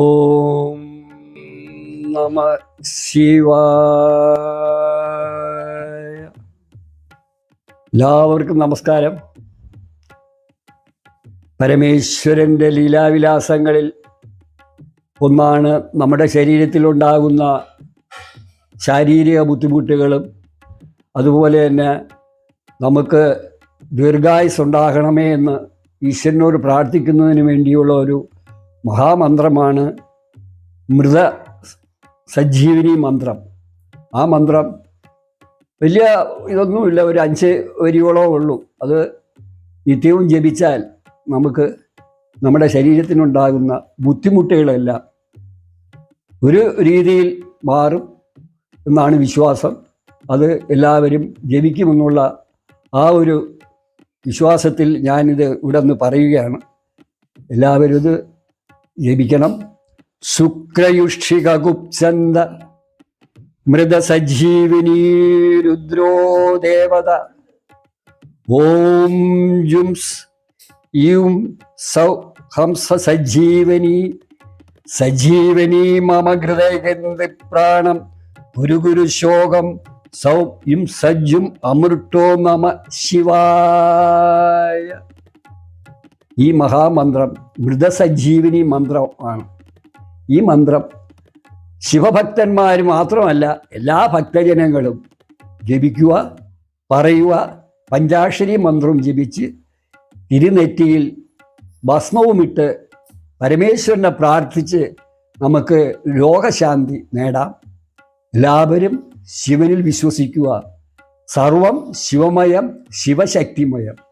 ഓം നമ ശിവായ എല്ലാവർക്കും നമസ്കാരം. പരമേശ്വരന്റെ ലീലാവിലാസങ്ങളിൽ ഒന്നാണ് നമ്മുടെ ശരീരത്തിലുണ്ടാകുന്ന ശാരീരിക ബുദ്ധിമുട്ടുകളും അതുപോലെ തന്നെ നമുക്ക് ദീർഘായുസ് ഉണ്ടാകണമേ എന്ന് ഈശ്വരനോട് പ്രാർത്ഥിക്കുന്നതിന് വേണ്ടിയുള്ള ഒരു മഹാമന്ത്രമാണ് മൃത സജ്ജീവിനി മന്ത്രം. ആ മന്ത്രം വലിയ ഇതൊന്നുമില്ല ഒരു അഞ്ച് വരികളോ ഉള്ളൂ. അത് നിത്യവും ജപിച്ചാൽ നമുക്ക് നമ്മുടെ ശരീരത്തിനുണ്ടാകുന്ന ബുദ്ധിമുട്ടുകളെല്ലാം ഒരു രീതിയിൽ മാറും എന്നാണ് വിശ്വാസം. അത് എല്ലാവരും ജപിക്കുമെന്നുള്ള ആ ഒരു വിശ്വാസത്തിൽ ഞാനിത് ഇവിടെ നിന്ന് പറയുകയാണ്. എല്ലാവരും ഇത് ജപിക്കണം ശുക്രയുഷികുപ്സന്ത മൃതസജ്ജീവിനി രുദ്രോ ദേവത. ഓം ജുംസ് യും സൗ ഹംസ സജീവനി സജീവനി മമ ഹൃദയഗന്ധി പ്രാണം ഗുരു ഗുരു ശോകം സൗ യും സജ്ജും അമൃട്ടോ നമ ശിവായ. ഈ മഹാമന്ത്രം മൃതസഞ്ജീവിനി മന്ത്രമാണ് ഈ മന്ത്രം ശിവഭക്തന്മാർ മാത്രമല്ല എല്ലാ ഭക്തജനങ്ങളും ജപിക്കുക പറയുക പഞ്ചാക്ഷരി മന്ത്രം ജപിച്ച് തിരുനെറ്റിയിൽ ഭസ്മവുമിട്ട് പരമേശ്വരനെ പ്രാർത്ഥിച്ച് നമുക്ക് ലോകശാന്തി നേടാം. എല്ലാവരും ശിവനിൽ വിശ്വസിക്കുക. സർവം ശിവമയം ശിവശക്തിമയം.